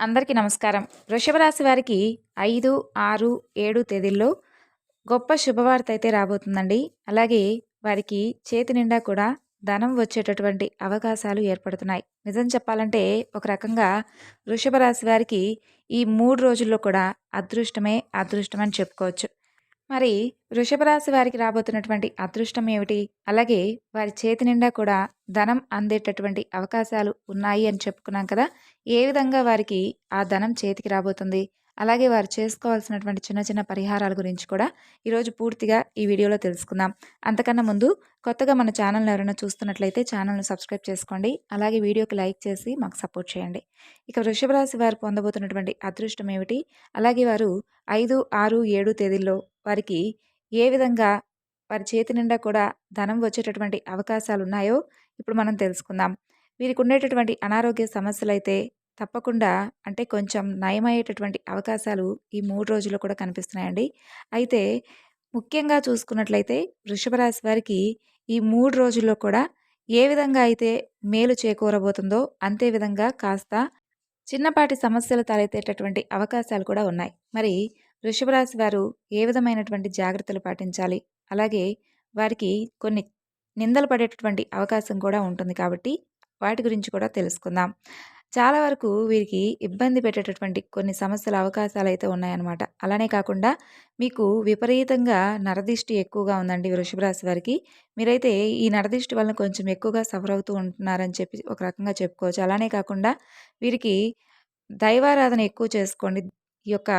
అందరికీ నమస్కారం. వృషభరాశి వారికి ఐదు ఆరు ఏడు తేదీల్లో గొప్ప శుభవార్త అయితే రాబోతుందండి. అలాగే వారికి చేతి నిండా కూడా ధనం వచ్చేటటువంటి అవకాశాలు ఏర్పడుతున్నాయి. నిజం చెప్పాలంటే ఒక రకంగా వృషభ రాశి వారికి ఈ మూడు రోజుల్లో కూడా అదృష్టమే అదృష్టం అని చెప్పుకోవచ్చు. మరి వృషభ రాశి వారికి రాబోతున్నటువంటి అదృష్టం ఏమిటి? అలాగే వారి చేతి నిండా కూడా ధనం అందేటటువంటి అవకాశాలు ఉన్నాయి అని చెప్పుకున్నాం కదా. ఏ విధంగా వారికి ఆ ధనం చేతికి రాబోతుంది? అలాగే వారు చేసుకోవాల్సినటువంటి చిన్న చిన్న పరిహారాల గురించి కూడా ఈరోజు పూర్తిగా ఈ వీడియోలో తెలుసుకుందాం. అంతకన్నా ముందు కొత్తగా మన ఛానల్ని ఎవరైనా చూస్తున్నట్లయితే ఛానల్ని సబ్స్క్రైబ్ చేసుకోండి. అలాగే వీడియోకి లైక్ చేసి మాకు సపోర్ట్ చేయండి. ఇక వృషభ రాశి వారు పొందబోతున్నటువంటి అదృష్టం ఏమిటి? అలాగే వారు ఐదు ఆరు ఏడు తేదీల్లో వారికి ఏ విధంగా వారి చేతి నిండా కూడా ధనం వచ్చేటటువంటి అవకాశాలు ఉన్నాయో ఇప్పుడు మనం తెలుసుకుందాం. వీరికి ఉండేటటువంటి అనారోగ్య సమస్యలు అయితే తప్పకుండా. అంటే కొంచెం నయమయ్యేటటువంటి అవకాశాలు ఈ మూడు రోజుల్లో కూడా కనిపిస్తున్నాయండి. అయితే ముఖ్యంగా చూసుకున్నట్లయితే వృషభ రాశి వారికి ఈ మూడు రోజుల్లో కూడా ఏ విధంగా అయితే మేలు చేకూరబోతుందో అంతే విధంగా కాస్త చిన్నపాటి సమస్యలు తలెత్తేటటువంటి అవకాశాలు కూడా ఉన్నాయి. మరి వృషభ రాశి వారు ఏ విధమైనటువంటి జాగ్రత్తలు పాటించాలి? అలాగే వారికి కొన్ని నిందలు పడేటటువంటి అవకాశం కూడా ఉంటుంది కాబట్టి వాటి గురించి కూడా తెలుసుకుందాం. చాలా వరకు వీరికి ఇబ్బంది పెట్టేటటువంటి కొన్ని సమస్యల అవకాశాలు అయితే ఉన్నాయన్నమాట. అలానే కాకుండా మీకు విపరీతంగా నరదిష్టి ఎక్కువగా ఉందండి వృషభ రాశి వారికి. మీరైతే ఈ నరదిష్టి వలన కొంచెం ఎక్కువగా సఫర్ అవుతూ ఉంటున్నారని చెప్పి ఒక రకంగా చెప్పుకోవచ్చు. అలానే కాకుండా వీరికి దైవారాధన ఎక్కువ చేసుకోండి. ఈ యొక్క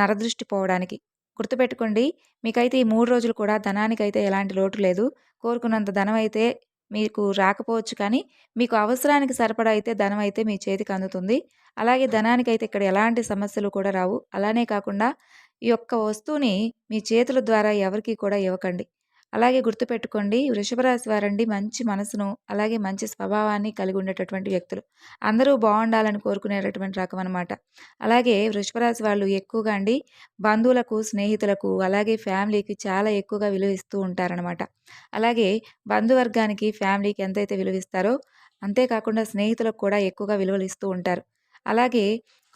నరదృష్టి పోవడానికి గుర్తుపెట్టుకోండి. మీకైతే ఈ మూడు రోజులు కూడా ధనానికైతే ఎలాంటి లోటు లేదు. కోరుకున్నంత ధనం అయితే మీకు రాకపోవచ్చు కానీ మీకు అవసరానికి సరిపడా అయితే ధనం అయితే మీ చేతికి అందుతుంది. అలాగే ధనానికి అయితే ఇక్కడ ఎలాంటి సమస్యలు కూడా రావు. అలానే కాకుండా ఈ యొక్క వస్తువుని మీ చేతుల ద్వారా ఎవరికి కూడా ఇవ్వకండి. అలాగే గుర్తుపెట్టుకోండి వృషభ రాశి వారండి మంచి మనసును అలాగే మంచి స్వభావాన్ని కలిగి ఉండేటటువంటి వ్యక్తులు. అందరూ బాగుండాలని కోరుకునేటటువంటి రకం అనమాట అలాగే వృషభ రాశి వాళ్ళు ఎక్కువగా అండి బంధువులకు స్నేహితులకు అలాగే ఫ్యామిలీకి చాలా ఎక్కువగా విలువ ఇస్తూ ఉంటారనమాట అలాగే బంధువర్గానికి ఫ్యామిలీకి ఎంతైతే విలువిస్తారో అంతేకాకుండా స్నేహితులకు కూడా ఎక్కువగా విలువలు ఇస్తూ ఉంటారు. అలాగే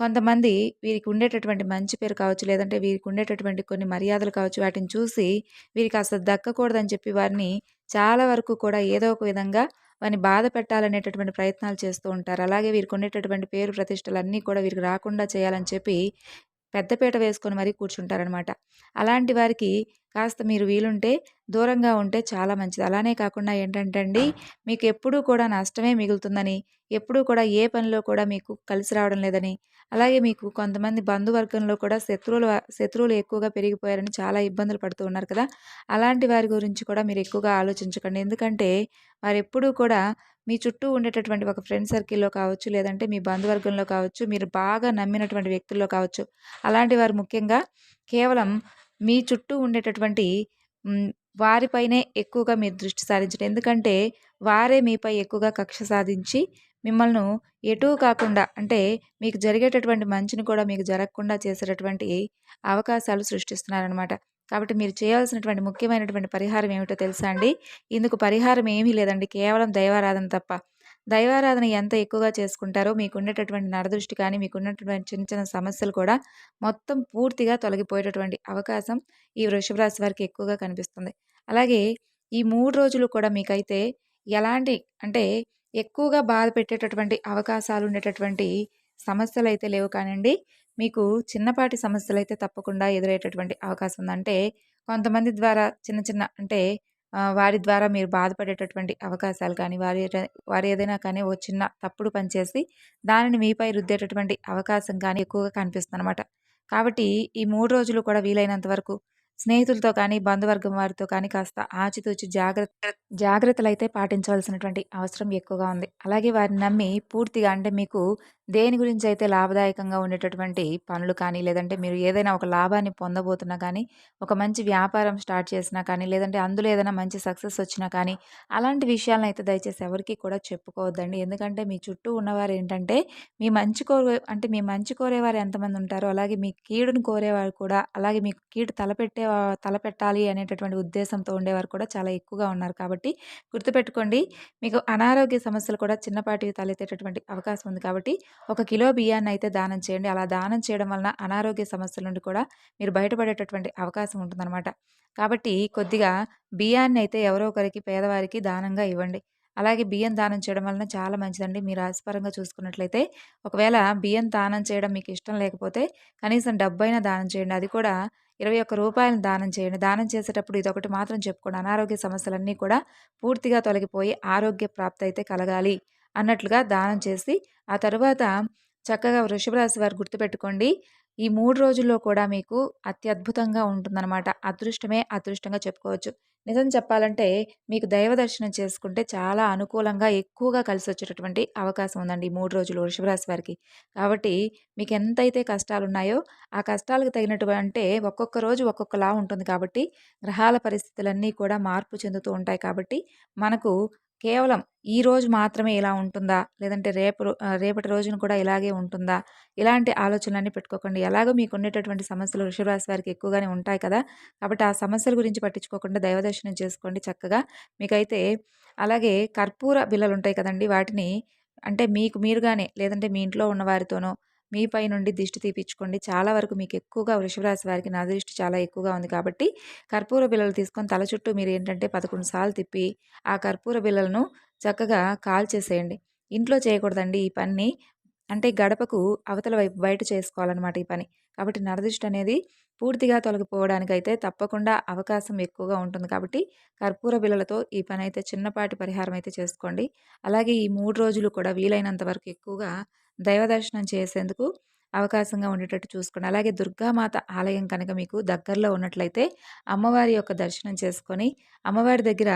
కొంతమంది వీరికి ఉండేటటువంటి మంచి పేరు కావచ్చు లేదంటే వీరికి ఉండేటటువంటి కొన్ని మర్యాదలు కావచ్చు వాటిని చూసి వీరికి అసలు దక్కకూడదని చెప్పి వారిని చాలా వరకు కూడా ఏదో ఒక విధంగా వారిని బాధ పెట్టాలనేటటువంటి ప్రయత్నాలు చేస్తూ ఉంటారు. అలాగే వీరికి ఉండేటటువంటి పేరు ప్రతిష్టలు అన్నీ కూడా వీరికి రాకుండా చేయాలని చెప్పి పెద్దపీట వేసుకొని మరీ కూర్చుంటారనమాట. అలాంటి వారికి కాస్త మీరు వీలుంటే దూరంగా ఉంటే చాలా మంచిది. అలానే కాకుండా ఏంటంటే అండి మీకు ఎప్పుడూ కూడా నష్టమే మిగులుతుందని ఎప్పుడూ కూడా ఏ పనిలో కూడా మీకు కలిసి రావడం లేదని అలాగే మీకు కొంతమంది బంధువర్గంలో కూడా శత్రువులు శత్రువులు ఎక్కువగా పెరిగిపోయారని చాలా ఇబ్బందులు పడుతూ ఉన్నారు కదా. అలాంటి వారి గురించి కూడా మీరు ఎక్కువగా ఆలోచించకండి. ఎందుకంటే వారు ఎప్పుడూ కూడా మీ చుట్టూ ఉండేటటువంటి ఒక ఫ్రెండ్ సర్కిల్లో కావచ్చు లేదంటే మీ బంధువర్గంలో కావచ్చు మీరు బాగా నమ్మినటువంటి వ్యక్తుల్లో కావచ్చు. అలాంటి వారు ముఖ్యంగా కేవలం మీ చుట్టూ ఉండేటటువంటి వారిపైనే ఎక్కువగా మీరు దృష్టి సారించడం. ఎందుకంటే వారే మీపై ఎక్కువగా కక్ష సాధించి మిమ్మల్ని ఎటూ కాకుండా అంటే మీకు జరిగేటటువంటి మంచిని కూడా మీకు జరగకుండా చేసేటటువంటి అవకాశాలు సృష్టిస్తున్నారనమాట కాబట్టి మీరు చేయాల్సినటువంటి ముఖ్యమైనటువంటి పరిహారం ఏమిటో తెలుసా అండి? ఇందుకు పరిహారం ఏమీ లేదండి. కేవలం దైవారాధన తప్ప. దైవారాధన ఎంత ఎక్కువగా చేసుకుంటారో మీకు ఉండేటటువంటి నరదృష్టి కానీ మీకు ఉన్నటువంటి చిన్న చిన్న సమస్యలు కూడా మొత్తం పూర్తిగా తొలగిపోయేటటువంటి అవకాశం ఈ వృషభ రాశి వారికి ఎక్కువగా కనిపిస్తుంది. అలాగే ఈ మూడు రోజులు కూడా మీకైతే ఎలాంటి అంటే ఎక్కువగా బాధ పెట్టేటటువంటి అవకాశాలు ఉండేటటువంటి సమస్యలు అయితే లేవు కానివ్వండి మీకు చిన్నపాటి సమస్యలు అయితే తప్పకుండా ఎదురయ్యేటటువంటి అవకాశం ఉంది అంటే కొంతమంది ద్వారా చిన్న చిన్న అంటే వారి ద్వారా మీరు బాధపడేటటువంటి అవకాశాలు కానీ వారి వారు ఏదైనా కానీ ఓ చిన్న తప్పుడు పనిచేసి దానిని మీపై రుద్దేటటువంటి అవకాశం కానీ ఎక్కువగా కనిపిస్తుంది అనమాట కాబట్టి ఈ మూడు రోజులు కూడా వీలైనంత వరకు స్నేహితులతో కానీ బంధువర్గం వారితో కానీ కాస్త ఆచితూచి జాగ్రత్త జాగ్రత్తలు అయితే పాటించవలసినటువంటి అవసరం ఎక్కువగా ఉంది. అలాగే వారిని నమ్మి పూర్తిగా అంటే మీకు దేని గురించి అయితే లాభదాయకంగా ఉండేటటువంటి పనులు కానీ లేదంటే మీరు ఏదైనా ఒక లాభాన్ని పొందబోతున్నా కానీ ఒక మంచి వ్యాపారం స్టార్ట్ చేసినా కానీ లేదంటే అందులో ఏదైనా మంచి సక్సెస్ వచ్చినా కానీ అలాంటి విషయాలను అయితే దయచేసి ఎవరికి కూడా చెప్పుకోవద్దండి. ఎందుకంటే మీ చుట్టూ ఉన్నవారు ఏంటంటే మీ మంచి కోరే అంటే మీ మంచి కోరేవారు ఎంతమంది ఉంటారో అలాగే మీ కీడును కోరేవారు కూడా అలాగే మీకు కీడు తలపెట్టే తలపెట్టాలి అనేటటువంటి ఉద్దేశంతో ఉండేవారు కూడా చాలా ఎక్కువగా ఉన్నారు. కాబట్టి గుర్తుపెట్టుకోండి మీకు అనారోగ్య సమస్యలు కూడా చిన్నపాటివి తలెత్తేటటువంటి అవకాశం ఉంది. కాబట్టి ఒక కిలో బియ్యాన్ని అయితే దానం చేయండి. అలా దానం చేయడం వలన అనారోగ్య సమస్యల నుండి కూడా మీరు బయటపడేటటువంటి అవకాశం ఉంటుందన్నమాట. కాబట్టి కొద్దిగా బియ్యాన్ని అయితే ఎవరో ఒకరికి పేదవారికి దానంగా ఇవ్వండి. అలాగే బియ్యం దానం చేయడం వలన చాలా మంచిదండి. మీరు రాశిపరంగా చూసుకున్నట్లయితే ఒకవేళ బియ్యం దానం చేయడం మీకు ఇష్టం లేకపోతే కనీసం డబ్బైనా దానం చేయండి. అది కూడా ఇరవై ఒక్క రూపాయలను దానం చేయండి. దానం చేసేటప్పుడు ఇదొకటి మాత్రం చెప్పుకోండి. అనారోగ్య సమస్యలన్నీ కూడా పూర్తిగా తొలగిపోయి ఆరోగ్య ప్రాప్తి అయితే కలగాలి. అన్నట్లుగా దానం చేసి ఆ తర్వాత చక్కగా వృషభ రాశి వారు గుర్తుపెట్టుకోండి. ఈ మూడు రోజుల్లో కూడా మీకు అత్యద్భుతంగా ఉంటుందన్నమాట. అదృష్టమే అదృష్టంగా చెప్పుకోవచ్చు. నిజం చెప్పాలంటే మీకు దైవ దర్శనం చేసుకుంటే చాలా అనుకూలంగా ఎక్కువగా కలిసి వచ్చేటటువంటి అవకాశం ఉందండి ఈ మూడు రోజులు వృషభరాశి వారికి. కాబట్టి మీకు ఎంతైతే కష్టాలు ఉన్నాయో ఆ కష్టాలకు తగినటువంటి ఒక్కొక్క రోజు ఒక్కొక్కలా ఉంటుంది కాబట్టి గ్రహాల పరిస్థితులన్నీ కూడా మార్పు చెందుతూ ఉంటాయి కాబట్టి మనకు కేవలం ఈ రోజు మాత్రమే ఇలా ఉంటుందా? లేదంటే రేపు రేపటి రోజున కూడా ఇలాగే ఉంటుందా? ఇలాంటి ఆలోచనలన్నీ పెట్టుకోకండి. ఎలాగో మీకు ఉండేటటువంటి సమస్యలు వృషభరాశి వారికి ఎక్కువగానే ఉంటాయి కదా? కాబట్టి ఆ సమస్యల గురించి పట్టించుకోకుండా దైవదర్శనం చేసుకోండి చక్కగా. మీకైతే అలాగే కర్పూర బిల్లలు ఉంటాయి కదండి వాటిని అంటే మీకు మీరుగానే లేదంటే మీ ఇంట్లో ఉన్న వారితోనో మీపై నుండి దిష్టి తీపించుకోండి చాలా వరకు మీకు ఎక్కువగా వృషభరాశి వారికి నా దృష్టి చాలా ఎక్కువగా ఉంది కాబట్టి కర్పూర బిళ్ళలు తీసుకొని తల చుట్టూ మీరు ఏంటంటే పదకొండు సార్లు తిప్పి ఆ కర్పూర బిల్లలను చక్కగా కాల్చేసేయండి. ఇంట్లో చేయకూడదండి ఈ పని. అంటే గడపకు అవతల వైపు బయట చేసుకోవాలన్నమాట ఈ పని. కాబట్టి నరదృష్టి అనేది పూర్తిగా తొలగిపోవడానికి అయితే తప్పకుండా అవకాశం ఎక్కువగా ఉంటుంది. కాబట్టి కర్పూర బిళ్ళలతో ఈ పని అయితే చిన్నపాటి పరిహారం అయితే చేసుకోండి. అలాగే ఈ మూడు రోజులు కూడా వీలైనంత వరకు ఎక్కువగా దైవ దర్శనం చేసేందుకు అవకాశంగా ఉండేటట్టు చూసుకోండి అలాగే దుర్గామాత ఆలయం కనుక మీకు దగ్గరలో ఉన్నట్లయితే అమ్మవారి యొక్క దర్శనం చేసుకొని అమ్మవారి దగ్గర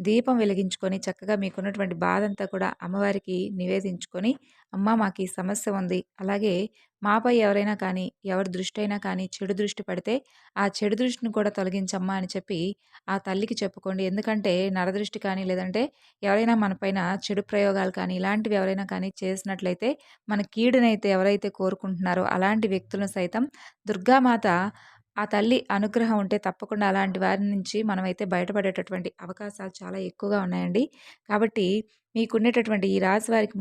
దీపం వెలిగించుకొని చక్కగా మీకున్నటువంటి బాధ అంతా కూడా అమ్మవారికి నివేదించుకొని అమ్మ మాకు ఈ సమస్య ఉంది. అలాగే మాపై ఎవరైనా కానీ ఎవరి దృష్టి అయినా కానీ చెడు దృష్టి పడితే ఆ చెడు దృష్టిని కూడా తొలగించమ్మా అని చెప్పి ఆ తల్లికి చెప్పుకోండి. ఎందుకంటే నరదృష్టి కానీ లేదంటే ఎవరైనా మనపైన చెడు ప్రయోగాలు కానీ ఇలాంటివి ఎవరైనా కానీ చేసినట్లయితే మన కీడునైతే ఎవరైతే కోరుకుంటున్నారో అలాంటి వ్యక్తులను సైతం దుర్గామాత ఆ తల్లి అనుగ్రహం ఉంటే తప్పకుండా అలాంటి వారి నుంచి మనమైతే బయటపడేటటువంటి అవకాశాలు చాలా ఎక్కువగా ఉన్నాయండి. కాబట్టి మీకుండేటటువంటి ఈ రాశి వారికి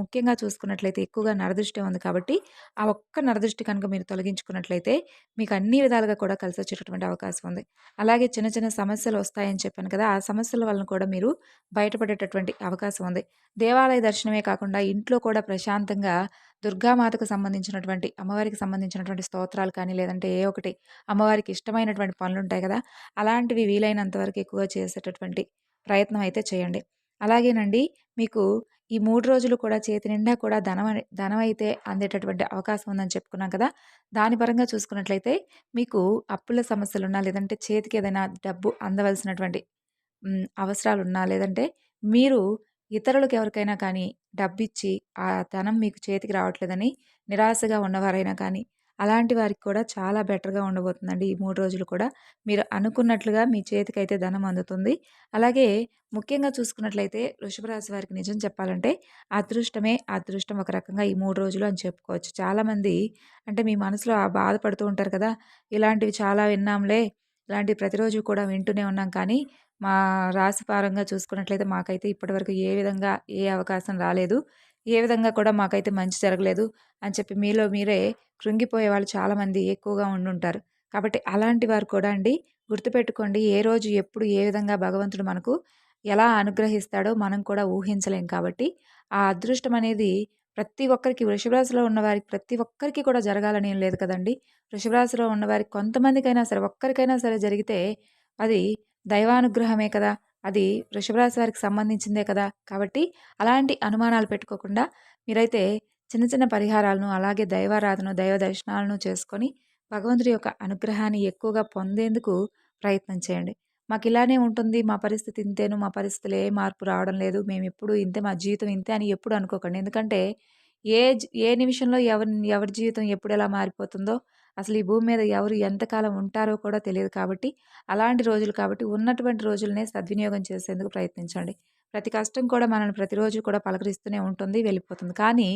ముఖ్యంగా చూసుకున్నట్లయితే ఎక్కువగా నరదృష్టి ఉంది కాబట్టి ఆ ఒక్క నరదృష్టి కనుక మీరు తొలగించుకున్నట్లయితే మీకు అన్ని విధాలుగా కూడా కలిసి వచ్చేటటువంటి అవకాశం ఉంది. అలాగే చిన్న చిన్న సమస్యలు వస్తాయని చెప్పాను కదా ఆ సమస్యల వలన కూడా మీరు బయటపడేటటువంటి అవకాశం ఉంది. దేవాలయ దర్శనమే కాకుండా ఇంట్లో కూడా ప్రశాంతంగా దుర్గామాతకు సంబంధించినటువంటి అమ్మవారికి సంబంధించినటువంటి స్తోత్రాలు కానీ లేదంటే ఏ ఒకటి అమ్మవారికి ఇష్టమైనటువంటి పనులు ఉంటాయి కదా అలాంటివి వీలైనంత వరకు ఎక్కువగా చేసేటటువంటి ప్రయత్నం అయితే చేయండి. అలాగేనండి. మీకు ఈ మూడు రోజులు కూడా చేతి నిండా కూడా ధనం ధనం అయితే అందేటటువంటి అవకాశం ఉందని చెప్పుకున్నాం కదా! దాని పరంగా చూసుకున్నట్లయితే మీకు అప్పుల సమస్యలున్నా లేదంటే చేతికి ఏదైనా డబ్బు అందవలసినటువంటి అవసరాలున్నా లేదంటే మీరు ఇతరులకు ఎవరికైనా కానీ డబ్బిచ్చి ఆ ధనం మీకు చేతికి రావట్లేదని నిరాశగా ఉన్నవారైనా కానీ అలాంటి వారికి కూడా చాలా బెటర్గా ఉండబోతుందండి ఈ మూడు రోజులు కూడా. మీరు అనుకున్నట్లుగా మీ చేతికైతే ధనం అందుతుంది. అలాగే ముఖ్యంగా చూసుకున్నట్లయితే వృషభరాశి వారికి నిజం చెప్పాలంటే అదృష్టమే అదృష్టం ఒక రకంగా ఈ మూడు రోజులు అని చెప్పుకోవచ్చు. చాలామంది అంటే మీ మనసులో బాధపడుతూ ఉంటారు కదా ఇలాంటివి చాలా విన్నాంలే ఇలాంటివి ప్రతిరోజు కూడా వింటూనే ఉన్నాం. కానీ మా రాశి పారంగా చూసుకున్నట్లయితే మాకైతే ఇప్పటివరకు ఏ విధంగా ఏ అవకాశం రాలేదు. ఏ విధంగా కూడా మాకైతే మంచి జరగలేదు అని చెప్పి మీలో మీరే కృంగిపోయే వాళ్ళు చాలామంది ఎక్కువగా ఉండుంటారు. కాబట్టి అలాంటి వారు కూడా అండి గుర్తుపెట్టుకోండి ఏ రోజు ఎప్పుడు ఏ విధంగా భగవంతుడు మనకు ఎలా అనుగ్రహిస్తాడో మనం కూడా ఊహించలేం కాబట్టి ఆ అదృష్టం అనేది ప్రతి ఒక్కరికి వృషభరాశిలో ఉన్నవారికి ప్రతి ఒక్కరికి కూడా జరగాలని ఏం లేదు కదండి. వృషభరాశిలో ఉన్నవారికి కొంతమందికైనా సరే ఒక్కరికైనా సరే జరిగితే అది దైవానుగ్రహమే కదా. అది వృషభరాశి వారికి సంబంధించిందే కదా! కాబట్టి అలాంటి అనుమానాలు పెట్టుకోకుండా మీరైతే చిన్న చిన్న పరిహారాలను అలాగే దైవారాధన దైవ దర్శనాలను చేసుకొని భగవంతుడి యొక్క అనుగ్రహాన్ని ఎక్కువగా పొందేందుకు ప్రయత్నం చేయండి. మాకు ఇలానే ఉంటుంది మా పరిస్థితి ఇంతేను మా పరిస్థితులు ఏ మార్పు రావడం లేదు మేము ఎప్పుడు ఇంతే మా జీవితం ఇంతే అని ఎప్పుడు అనుకోకండి. ఎందుకంటే ఏ ఏ నిమిషంలో ఎవరి ఎవరి జీవితం ఎప్పుడు ఎలా మారిపోతుందో అసలు ఈ భూమి మీద ఎవరు ఎంతకాలం ఉంటారో కూడా తెలియదు కాబట్టి అలాంటి రోజులు కాబట్టి ఉన్నటువంటి రోజులనే సద్వినియోగం చేసేందుకు ప్రయత్నించండి. ప్రతి కష్టం కూడా మనల్ని ప్రతిరోజు కూడా పలకరిస్తూనే ఉంటుంది వెళ్ళిపోతుంది. కానీ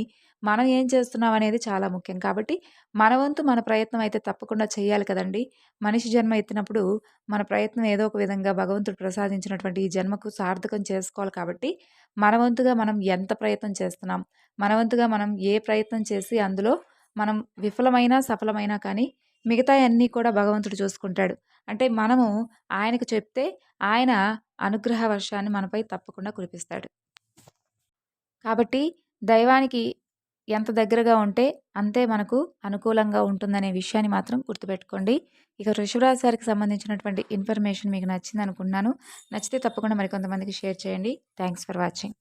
మనం ఏం చేస్తున్నాం అనేది చాలా ముఖ్యం. కాబట్టి మన వంతు మన ప్రయత్నం అయితే తప్పకుండా చేయాలి కదండి. మనిషి జన్మ ఎత్తినప్పుడు మన ప్రయత్నం ఏదో ఒక విధంగా భగవంతుడు ప్రసాదించినటువంటి ఈ జన్మకు సార్థకం చేసుకోవాలి కాబట్టి మన వంతుగా మనం ఎంత ప్రయత్నం చేస్తున్నాం? మన వంతుగా మనం ఏ ప్రయత్నం చేసి అందులో మనం విఫలమైనా సఫలమైనా కానీ మిగతా అన్నీ కూడా భగవంతుడు చూసుకుంటాడు. అంటే మనము ఆయనకు చెప్తే ఆయన అనుగ్రహ వర్షాన్ని మనపై తప్పకుండా కురిపిస్తాడు. కాబట్టి దైవానికి ఎంత దగ్గరగా ఉంటే అంతే మనకు అనుకూలంగా ఉంటుందనే విషయాన్ని మాత్రం గుర్తుపెట్టుకోండి. ఇక వృషభరాశి వారికి సంబంధించినటువంటి ఇన్ఫర్మేషన్ మీకు నచ్చింది అనుకున్నాను నచ్చితే తప్పకుండా మరికొంతమందికి షేర్ చేయండి. Thanks for watching.